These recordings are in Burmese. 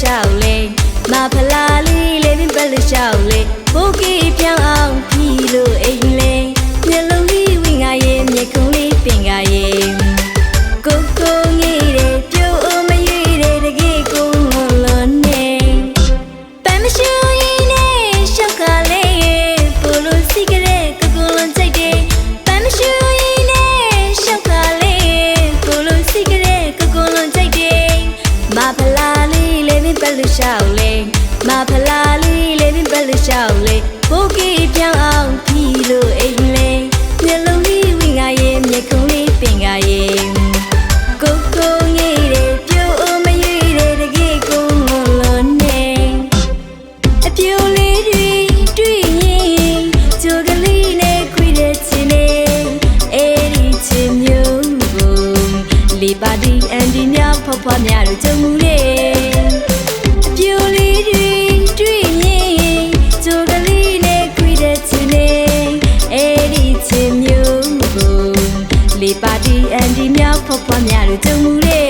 ရှောက်လေမဖလာလီလေးပင်ပလက်ရှောက်လေဘိုကီပြောင်းအောင်ဖီလို့အိမ်လေမျက်လုံးလေးဝင်းငါရဲ့မျက်ခုံးလေးပင်ငါရဲ့ကိုကိုငေးတယ်ပြုံးမရွေးတယ်တကယ်ကိုငုံလွန်နေပမ်းမရှိ ဖလားလေးလေးပင်ပလျှောက်လေဘုတ်ကြီးပြောင်းအောင်ဖြီလို့အိမ်လေမျက်လုံးလေးဝင်ကရဲ့မျက်ခုံးလေးပင်ကရဲ့ကိုကိုငေးတယ်ပြိုးမရွေးတယ်တကယ်ကိုငုံလို့နေအပြိုလေးတွေတွေ့ရင်ကြိုကလေးနဲ့ခွေတဲ့ချင်နေအဲ့ဒီချင်မျိုးကိုလေပါတီအန်ဒီများဖွားဖွားများတို့ကြုံမှုလေ ပြိုလေးတွေတွေ့ရင်ကြိုကလေးနဲ့ခွေတဲ့ချင်နေအဲ့ဒီချင်မျိုးကိုလေပါတီအန်ဒီများဖွားဖွားများတို့ကြုံမှုလေ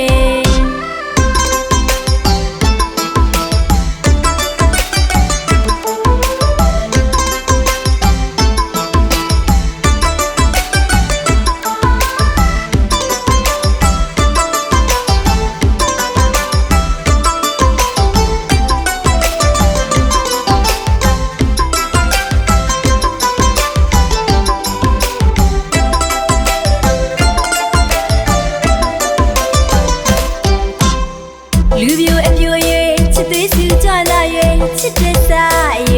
လူပြိုအပြိုရွေချစ်သေးစုကြလာရွေချစ်တဲ့စားရွေ